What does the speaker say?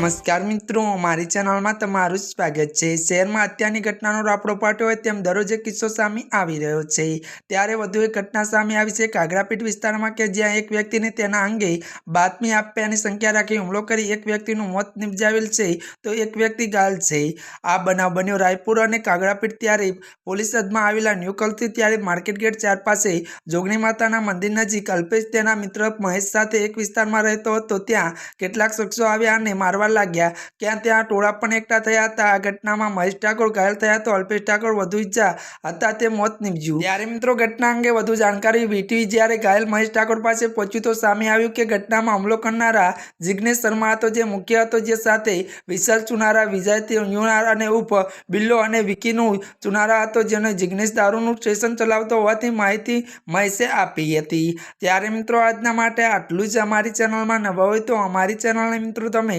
નમસ્કાર મિત્રો, મારી ચેનલમાં તમારું સ્વાગત છે. શહેરમાં અત્યારની ઘટનાનો રાપડો પાટ્યો હોય તેમ દરરોજ કિસ્સો સામે આવી રહ્યો છે. ત્યારે વધુ એક ઘટના સામે આવી છે. કાગરાપીઠ વિસ્તારમાં કે જ્યાં એક વ્યક્તિને તેના અંગે બાતમી આપ્યાની સંખ્યા રાખી હુમલો કરી એક વ્યક્તિનું મોત નિપજાવેલ છે, તો એક વ્યક્તિ ગાલ છે. આ બનાવ બન્યો રાયપુર અને કાગરાપીઠ ત્યારે પોલીસ હદમાં આવેલા ન્યુકલથી ત્યારે માર્કેટ ગેટ ચાર પાસે જોગણી માતાના મંદિર નજીક અલ્પેશ તેના મિત્ર મહેશ સાથે એક વિસ્તારમાં રહેતો હતો. ત્યાં કેટલાક શખ્સો આવ્યા અને મારવા લાગ્યા. ક્યાં ત્યાં ટોળા પણ એકઠા થયા હતા. આ ઘટનામાં મહેશ ઠાકોર ઘાયલ થયા તો અલ્પેશ ઠાકોર વધુ ઈજા. હતા તે મોત નીપજ્યું. ત્યારે મિત્રો ઘટના અંગે વધુ જાણકારી વીટી જ્યારે ઘાયલ મહેશ ઠાકોર પાસે પહોંચ્યું તો સામે આવ્યું કે ઘટનામાં હુમલો કરનારા જિગ્નેશ શર્મા હતો જે મુખ્ય હતો જે સાથે વિશાલ ચુનારા વિજય ચુનારા અને ઉપ બિલ્લો અને વિકીનું ચુનારા હતો જેને જિગ્નેશ દારૂનું સ્ટેશન ચલાવતો હોવાથી માહિતી મહેશે આપી હતી. ત્યારે મિત્રો આજના માટે આટલું જ. અમારી ચેનલમાં નવા હોય તો અમારી ચેનલને મિત્રો તમે